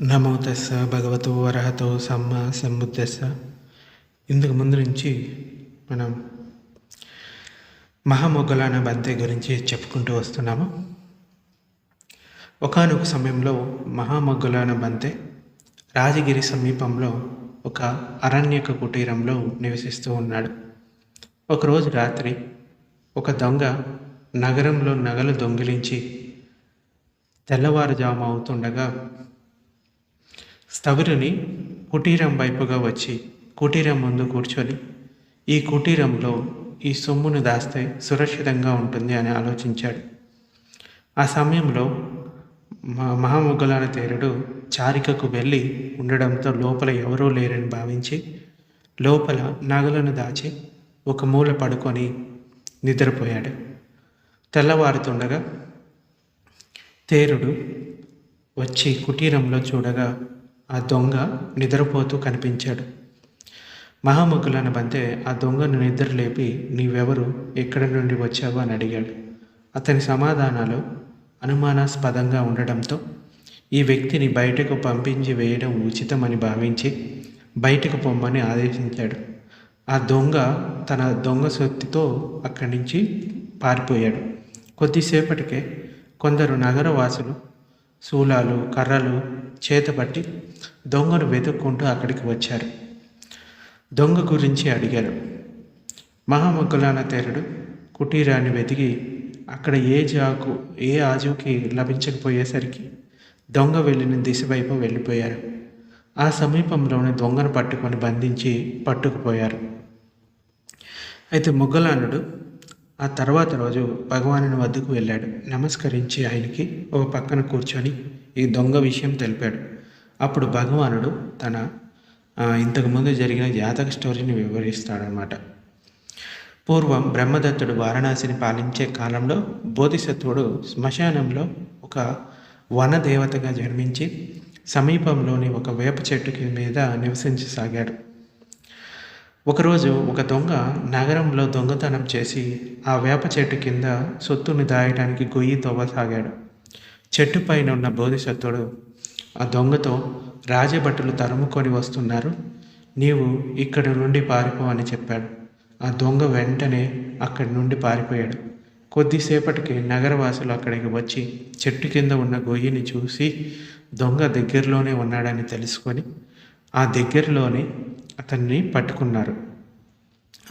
నమో తెస్స భగవతో అర్హతో సమ్మ సంబుద్ధస్స. ఇందుకు ముందు నుంచి మనం మహామొగ్గలాన బంతే గురించి చెప్పుకుంటూ వస్తున్నాము. ఒకానొక సమయంలో మహామొగ్గలాన బంతే రాజగిరి సమీపంలో ఒక అరణ్యక కుటీరంలో నివసిస్తూ ఉన్నాడు. ఒకరోజు రాత్రి ఒక దొంగ నగరంలో నగలు దొంగిలించి తెల్లవారుజాము అవుతుండగా స్థవిరుని కుటీరం వైపుగా వచ్చి కుటీరం ముందు కూర్చొని ఈ కుటీరంలో ఈ సొమ్మును దాస్తే సురక్షితంగా ఉంటుంది అని ఆలోచించాడు. ఆ సమయంలో మా మహాముగ్గులాన తేరుడు చారికకు వెళ్ళి ఉండడంతో లోపల ఎవరూ లేరని భావించి లోపల నగలను దాచి ఒక మూల పడుకొని నిద్రపోయాడు. తెల్లవారుతుండగా తేరుడు వచ్చి కుటీరంలో చూడగా ఆ దొంగ నిద్రపోతూ కనిపించాడు. మహాముగ్గులన్న బంతే ఆ దొంగను నిద్రలేపి నీవెవరు? ఎక్కడి నుండి వచ్చావు? అని అడిగాడు. అతని సమాధానాలు అనుమానాస్పదంగా ఉండడంతో ఈ వ్యక్తిని బయటకు పంపించి వేయడం ఉచితమని భావించి బయటకు పొమ్మని ఆదేశించాడు. ఆ దొంగ తన దొంగ శక్తితో అక్కడి నుంచి పారిపోయాడు. కొద్దిసేపటికే కొందరు నగరవాసులు శూలాలు కర్రలు చేతపట్టి దొంగను వెతుక్కుంటూ అక్కడికి వచ్చారు. దొంగ గురించి అడిగారు. మహామగ్గులాన తేరుడు కుటీరాన్ని వెతికి అక్కడ ఏ జాకు ఏ ఆజుకి లభించకపోయేసరికి దొంగ వెళ్ళిన దిశ వైపు వెళ్ళిపోయారు. ఆ సమీపంలోనే దొంగను పట్టుకొని బంధించి పట్టుకుపోయారు. అయితే ముగ్గలానుడు ఆ తర్వాత రోజు భగవానుని వద్దకు వెళ్ళాడు. నమస్కరించి ఆయనకి ఒక పక్కన కూర్చొని ఈ దొంగ విషయం తెలిపాడు. అప్పుడు భగవానుడు తన ఇంతకుముందు జరిగిన జాతక స్టోరీని వివరిస్తాడనమాట పూర్వం బ్రహ్మదత్తుడు వారణాసిని పాలించే కాలంలో బోధిసత్వుడు శ్మశానంలో ఒక వన దేవతగా జన్మించి సమీపంలోని ఒక వేప చెట్టు మీద నివసించసాగాడు. ఒకరోజు ఒక దొంగ నగరంలో దొంగతనం చేసి ఆ వేప చెట్టు కింద సొత్తుని దాయడానికి గొయ్యి తవ్వసాగాడు. చెట్టు పైన ఉన్న బోధిసత్తుడు ఆ దొంగతో రాజభటులు తరుముకొని వస్తున్నారు. నీవు ఇక్కడి నుండి పారిపో అని చెప్పాడు. ఆ దొంగ వెంటనే అక్కడి నుండి పారిపోయాడు. కొద్దిసేపటికి నగరవాసులు అక్కడికి వచ్చి చెట్టు కింద ఉన్న గొయ్యిని చూసి దొంగ దగ్గరలోనే ఉన్నాడని తెలుసుకొని ఆ దగ్గరలోనే అతన్ని పట్టుకున్నారు.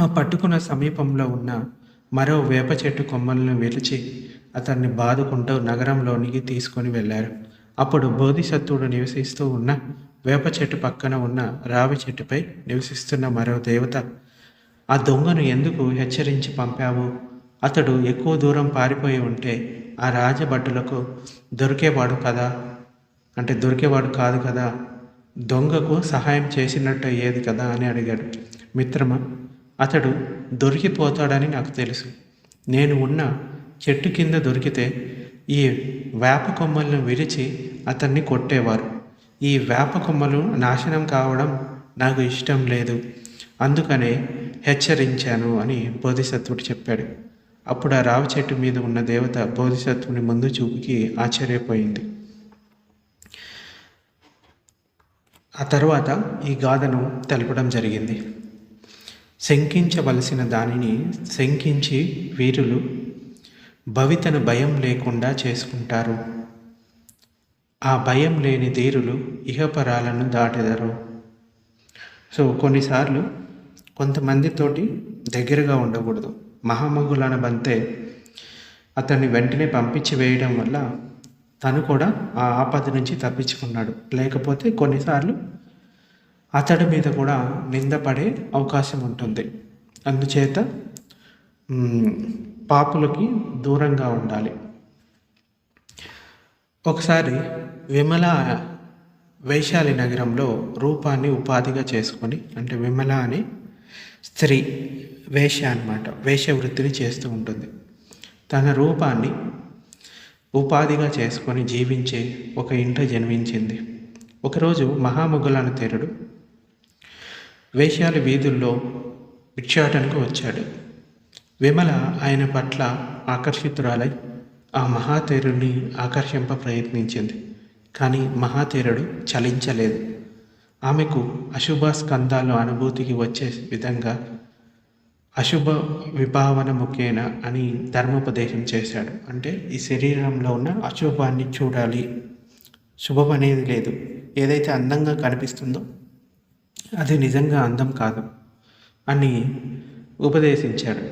ఆ పట్టుకున్న సమీపంలో ఉన్న మరో వేప చెట్టు కొమ్మలను వెలిచి అతన్ని బాదుకుంటూ నగరంలోనికి తీసుకొని వెళ్ళారు. అప్పుడు బోధిసత్వుడు నివసిస్తూ ఉన్న వేప చెట్టు పక్కన ఉన్న రావి చెట్టుపై నివసిస్తున్న మరో దేవత ఆ దొంగను ఎందుకు హెచ్చరించి పంపావు? అతడు ఎక్కువ దూరం పారిపోయి ఉంటే ఆ రాజభటులకు దొరికేవాడు కదా? అంటే దొరికేవాడు కాదు కదా? దొంగకు సహాయం చేసినట్టు అయ్యేది కదా అని అడిగాడు. మిత్రమా అతడు దొరికిపోతాడని నాకు తెలుసు. నేను ఉన్న చెట్టు కింద దొరికితే ఈ వేప కొమ్మలను విరిచి అతన్ని కొట్టేవారు. ఈ వేప కొమ్మలు నాశనం కావడం నాకు ఇష్టం లేదు. అందుకనే హెచ్చరించాను అని బోధిసత్వుడు చెప్పాడు. అప్పుడు ఆ రావి చెట్టు మీద ఉన్న దేవత బోధిసత్వుని ముందు చూపుకి ఆశ్చర్యపోయింది. ఆ తర్వాత ఈ గాథను తెలపడం జరిగింది. శంకించవలసిన దానిని శంకించి వీరులు భవితను భయం లేకుండా చేసుకుంటారు. ఆ భయం లేని ధీరులు ఇహపరాలను దాటెదరు. సో కొన్నిసార్లు కొంతమందితోటి దగ్గరగా ఉండకూడదు. మహామగులన బంతే అతన్ని వెంటనే పంపించి వేయడం వల్ల తను కూడా ఆ ఆపద నుంచి తప్పించుకున్నాడు. లేకపోతే కొన్నిసార్లు అతడి మీద కూడా నిందపడే అవకాశం ఉంటుంది. అందుచేత పాపులకి దూరంగా ఉండాలి. ఒకసారి విమల వైశాలి నగరంలో రూపాన్ని ఉపాధిగా చేసుకొని అంటే విమల అని స్త్రీ వేష అనమాట వేషవృత్తిని చేస్తూ ఉంటుంది. తన రూపాన్ని ఉపాధిగా చేసుకొని జీవించే ఒక ఇంట జన్మించింది. ఒకరోజు మహాముగులాన తేరుడు వేషాలు వీధుల్లో భిక్షాటనకు వచ్చాడు. విమల ఆయన పట్ల ఆకర్షితురాలై ఆ మహాతేరుణ్ణి ఆకర్షింప ప్రయత్నించింది. కానీ మహాతేరుడు చలించలేదు. ఆమెకు అశుభ స్కందాలు అనుభూతికి వచ్చే విధంగా అశుభ విభావన ముఖేన అని ధర్మోపదేశం చేశాడు. అంటే ఈ శరీరంలో ఉన్న అశుభాన్ని చూడాలి. శుభం అనేది లేదు. ఏదైతే అందంగా కనిపిస్తుందో అది నిజంగా అందం కాదు అని ఉపదేశించాడు.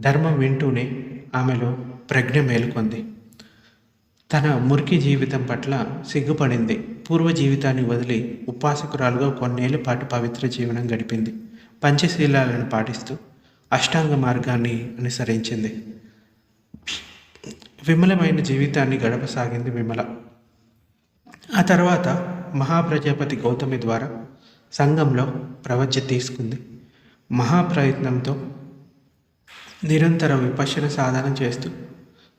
ధర్మం వింటూనే ఆమెలో ప్రజ్ఞ మేలుకొంది. తన మురికి జీవితం పట్ల సిగ్గుపడింది. పూర్వ జీవితాన్ని వదిలి ఉపాసకురాలుగా కొన్నేళ్ళ పాటు పవిత్ర జీవనం గడిపింది. పంచశీలాలను పాటిస్తూ అష్టాంగ మార్గాన్ని అనుసరించింది. విమలమైన జీవితాన్ని గడపసాగింది విమల. ఆ తర్వాత మహాప్రజాపతి గౌతమి ద్వారా సంఘంలో ప్రవజ్య తీసుకుంది. మహాప్రయత్నంతో నిరంతర విపశన సాధన చేస్తూ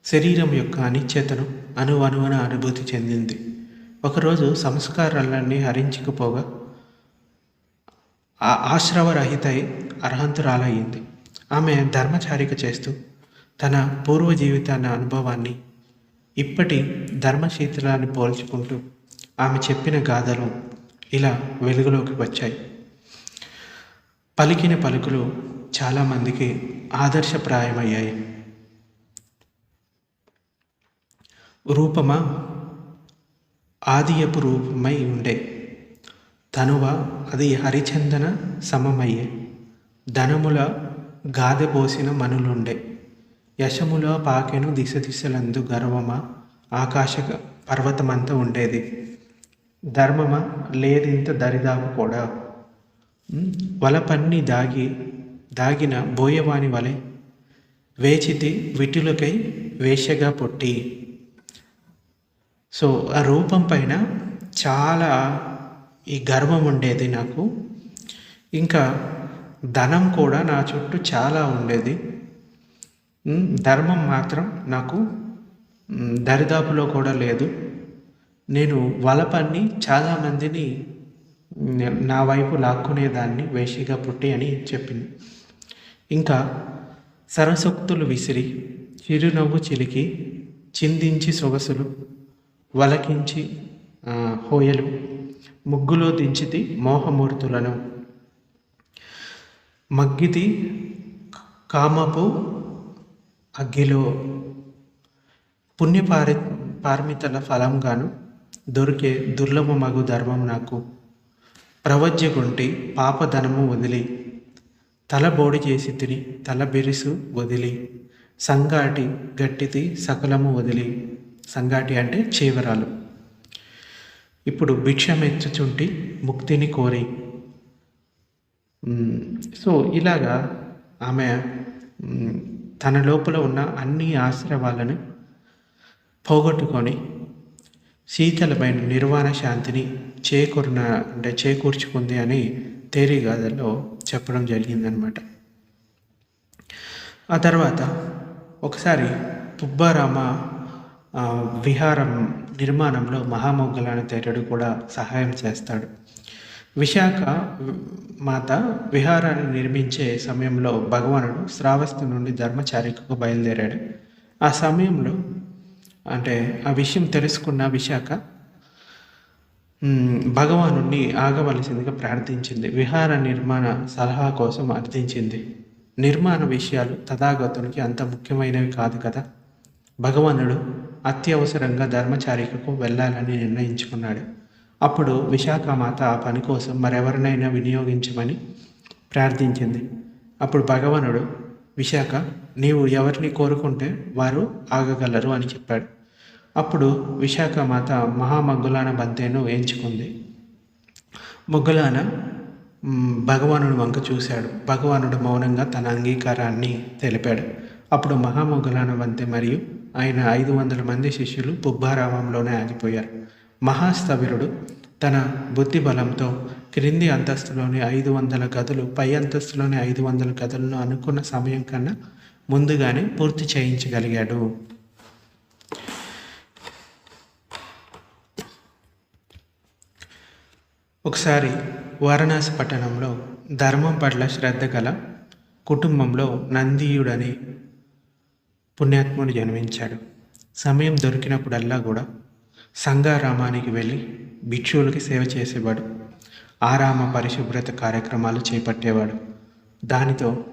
శరీరం యొక్క అనిశ్చతను అనువనువన అనుభూతి చెందింది. ఒకరోజు సంస్కారాలన్నీ హరించుకుపోగా ఆ ఆశ్రవరహితై అర్హంతురాలయ్యింది. ఆమె ధర్మచారిక చేస్తూ తన పూర్వ జీవితాన్ని అనుభవాన్ని ఇప్పటి ధర్మశీతలాన్ని పోల్చుకుంటూ ఆమె చెప్పిన గాథలు ఇలా వెలుగులోకి వచ్చాయి. పలికిన పలుకులు చాలామందికి ఆదర్శప్రాయమయ్యాయి. రూపమా? ఆదియపు రూపమై ఉండే. తనువ? అది హరిచందన సమమయ్యే. ధనముల గాదెబోసిన మనులుండే. యశములో పాకెను దిశ దిశలందు గర్వమా ఆకాశ పర్వతమంతా ఉండేది. ధర్మమా లేదింత దరిదాపు కూడా. వలపన్ని దాగి దాగిన బోయవాని వలె వేచితి విటులకై వేషగా పొట్టి. సో ఆ రూపం పైన చాలా ఈ గర్వం ఉండేది నాకు. ఇంకా ధనం కూడా నా చుట్టూ చాలా ఉండేది. ధర్మం మాత్రం నాకు దరిదాపులో కూడా లేదు. నేను వలపన్ని చాలామందిని నా వైపు లాక్కునేదాన్ని వేషిగా పుట్టి అని చెప్పింది. ఇంకా సరసక్తులు విసిరి చిరునవ్వు చిలికి చిందించి సొగసులు వలకించి హోయలు ముగ్గులో దించితి మోహమూర్తులను మగ్గితి కామపు అగ్గిలో పుణ్యపారి పార్మితల ఫలంగాను దొరికే దుర్లభ మగు ధర్మం నాకు. ప్రవజ్యకుంటి పాపధనము వదిలి తల బోడి చేసి తిని తల బిరుసు వదిలి సంగాటి గట్టిది సకలము వదిలి. సంగాటి అంటే చీవరాలు. ఇప్పుడు భిక్షమెచ్చుచుంటి ముక్తిని కోరి సో ఇలాగా ఆమె తన లోపల ఉన్న అన్ని ఆశ్రవాలను పోగొట్టుకొని శీతలమైన నిర్వాణ శాంతిని చేకూరిన అంటే చేకూర్చుకుంది అని తేరీగాథలో చెప్పడం జరిగిందనమాట ఆ తర్వాత ఒకసారి పుబ్బారామ విహారం నిర్మాణంలో మహామొగ్గలాన తేరుడు కూడా సహాయం చేస్తాడు. విశాఖ మాత విహారాన్ని నిర్మించే సమయంలో భగవానుడు శ్రావస్తి నుండి ధర్మచారికకు బయలుదేరాడు. ఆ సమయంలో అంటే ఆ విషయం తెలుసుకున్న విశాఖ భగవాను ఆగవలసిందిగా ప్రార్థించింది. విహార నిర్మాణ సలహా కోసం అర్థించింది. నిర్మాణ విషయాలు తథాగతునికి అంత ముఖ్యమైనవి కాదు కదా. భగవానుడు అత్యవసరంగా ధర్మచారికకు వెళ్ళాలని నిర్ణయించుకున్నాడు. అప్పుడు విశాఖమాత ఆ పని కోసం మరెవరినైనా వినియోగించమని ప్రార్థించింది. అప్పుడు భగవానుడు విశాఖ నీవు ఎవరిని కోరుకుంటే వారు ఆగగలరు అని చెప్పాడు. అప్పుడు విశాఖమాత మహామగ్గులాన బంతేను ఎంచుకుంది మొగ్గులాన భగవానుడు వంక చూశాడు. భగవానుడు మౌనంగా తన అంగీకారాన్ని తెలిపాడు. అప్పుడు మహామొగ్గలాన బంతే మరియు ఆయన ఐదు వందల మంది శిష్యులు పుబ్బారామంలోనే ఆగిపోయారు. మహాస్థవిరుడు తన బుద్ధి బలంతో క్రింది అంతస్తులోని ఐదు వందల గదులు పై అంతస్తులోని ఐదు వందల గదులను అనుకున్న సమయం కన్నా ముందుగానే పూర్తి చేయించగలిగాడు. ఒకసారి వారణాసి పట్టణంలో ధర్మం పట్ల శ్రద్ధ గల కుటుంబంలో నందీయుడని పుణ్యాత్ముడు జన్మించాడు. సమయం దొరికినప్పుడల్లా కూడా సంఘారామానికి వెళ్ళి భిక్షువులకి సేవ చేసేవాడు. ఆరామ పరిశుభ్రత కార్యక్రమాలు చేపట్టేవాడు. దానితో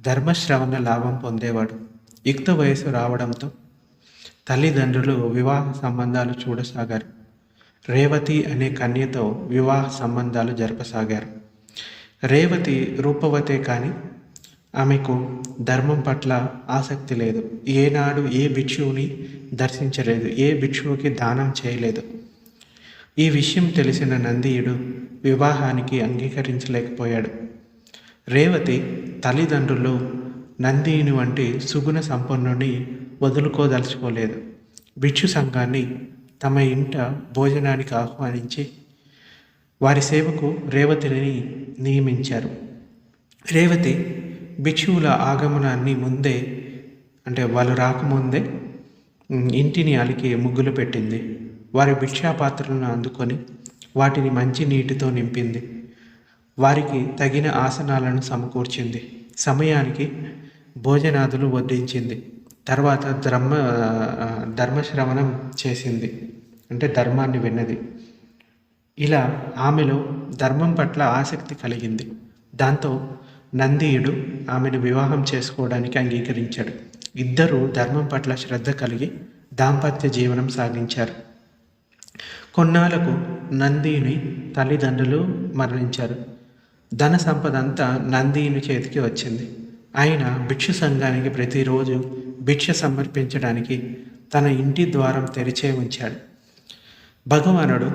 ధర్మశ్రవణ లాభం పొందేవాడు. యుక్త వయసు రావడంతో తల్లిదండ్రులు వివాహ సంబంధాలు చూడసాగారు. రేవతి అనే కన్యతో వివాహ సంబంధాలు జరపసాగారు. రేవతి రూపవతే కానీ ఆమెకు ధర్మం పట్ల ఆసక్తి లేదు. ఏనాడు ఏ భిక్షువుని దర్శించలేదు ఏ భిక్షువుకి దానం చేయలేదు. ఈ విషయం తెలిసిన నందీయుడు వివాహానికి అంగీకరించలేకపోయాడు. రేవతి తల్లిదండ్రులు నందిని వంటి సుగుణ సంపన్నుని వదులుకోదలుచుకోలేదు. భిక్షు సంఘాన్ని తమ ఇంట భోజనానికి ఆహ్వానించి వారి సేవకు రేవతిని నియమించారు. రేవతి భిక్షువుల ఆగమనాన్ని ముందే అంటే వాళ్ళు రాకముందే ఇంటిని అలికి ముగ్గులు పెట్టింది. వారి భిక్షాపాత్రలను అందుకొని వాటిని మంచి నీటితో నింపింది. వారికి తగిన ఆసనాలను సమకూర్చింది. సమయానికి భోజనాదులు వడ్డించింది. తర్వాత ధర్మ ధర్మశ్రవణం చేసింది. అంటే ధర్మాన్ని విన్నది. ఇలా ఆమెలో ధర్మం పట్ల ఆసక్తి కలిగింది. దాంతో నందీయుడు ఆమెను వివాహం చేసుకోవడానికి అంగీకరించాడు. ఇద్దరూ ధర్మం పట్ల శ్రద్ధ కలిగి దాంపత్య జీవనం సాగించారు. కొన్నాళ్ళకు నందిని తల్లిదండ్రులు మరణించారు. ధన సంపద అంతా నందిని చేతికి వచ్చింది. ఆయన భిక్షు సంఘానికి ప్రతిరోజు భిక్ష సమర్పించడానికి తన ఇంటి ద్వారం తెరిచే ఉంచాడు. భగవానుడు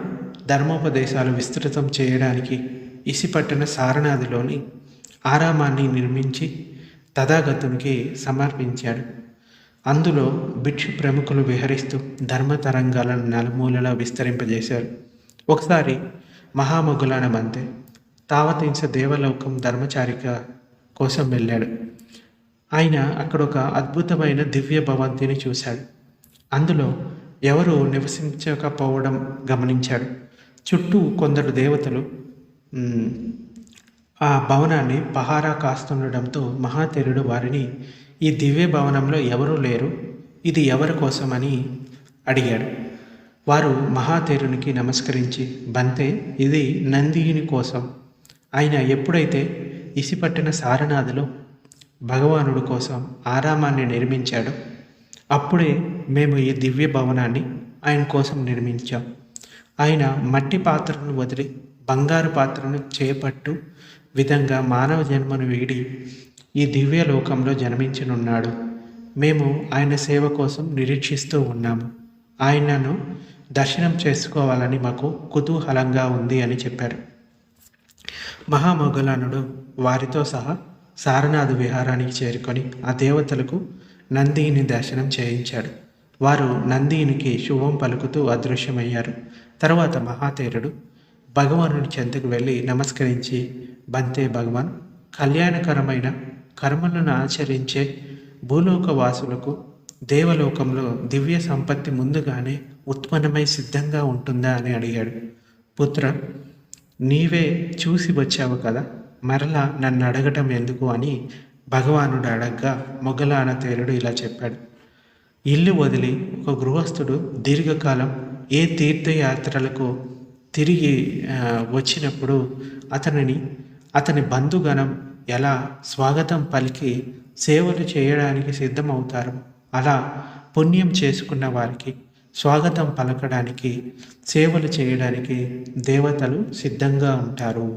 ధర్మోపదేశాలు విస్తృతం చేయడానికి ఇసిపట్టిన సారనాథిలోని ఆరామాన్ని నిర్మించి తథాగతునికి సమర్పించాడు. అందులో భిక్షు ప్రముఖులు విహరిస్తూ ధర్మ తరంగాలను నలుమూలలా విస్తరింపజేశారు. ఒకసారి మహామగులాన మంతే తావతించ దేవలోకం ధర్మచారిక కోసం వెళ్ళాడు. ఆయన అక్కడ ఒక అద్భుతమైన దివ్య భవంతిని చూశాడు. అందులో ఎవరు నివసించకపోవడం గమనించాడు. చుట్టూ కొందరు దేవతలు ఆ భవనాన్ని పహారా కాస్తుండడంతో మహాతేరుడు వారిని ఈ దివ్య భవనంలో ఎవరూ లేరు ఇది ఎవరి కోసమని? అడిగాడు. వారు మహాతేరునికి నమస్కరించి బంతే ఇది నందిని కోసం. ఆయన ఎప్పుడైతే ఇసిపట్టిన సారనాథలో భగవానుడి కోసం ఆరామాన్ని నిర్మించాడో అప్పుడే మేము ఈ దివ్య భవనాన్ని ఆయన కోసం నిర్మించాం. ఆయన మట్టి పాత్రను వదిలి బంగారు పాత్రను చేపట్టు విధంగా మానవ జన్మను వీడి ఈ దివ్య లోకంలో జన్మించనున్నాడు. మేము ఆయన సేవ కోసం నిరీక్షిస్తూ ఉన్నాము. ఆయనను దర్శనం చేసుకోవాలని మాకు కుతూహలంగా ఉంది అని చెప్పారు. మహామొగలానుడు వారితో సహా సారనాథ విహారానికి చేరుకొని ఆ దేవతలకు నందిని దర్శనం చేయించాడు. వారు నందినికి శుభం పలుకుతూ అదృశ్యమయ్యారు. తర్వాత మహాతేరుడు భగవానుడి చెంతకు వెళ్ళి నమస్కరించి బంతే భగవాన్ కళ్యాణకరమైన కర్మలను ఆచరించే భూలోక వాసులకు దేవలోకంలో దివ్య సంపత్తి ముందుగానే ఉత్పన్నమై సిద్ధంగా ఉంటుందా? అని అడిగాడు. పుత్ర నీవే చూసి వచ్చావు కదా మరలా నన్ను అడగటం ఎందుకు? అని భగవానుడు అడగ్గా మొగలాన తేరుడు ఇలా చెప్పాడు. ఇల్లు వదిలి ఒక గృహస్థుడు దీర్ఘకాలం ఏ తీర్థయాత్రలకు తిరిగి వచ్చినప్పుడు అతనిని అతని బంధుగణం ఎలా స్వాగతం పలికి సేవలు చేయడానికి సిద్ధమవుతారు అలా పుణ్యం చేసుకున్న వారికి స్వాగతం పలకడానికి సేవలు చేయడానికి దేవతలు సిద్ధంగా ఉంటారు.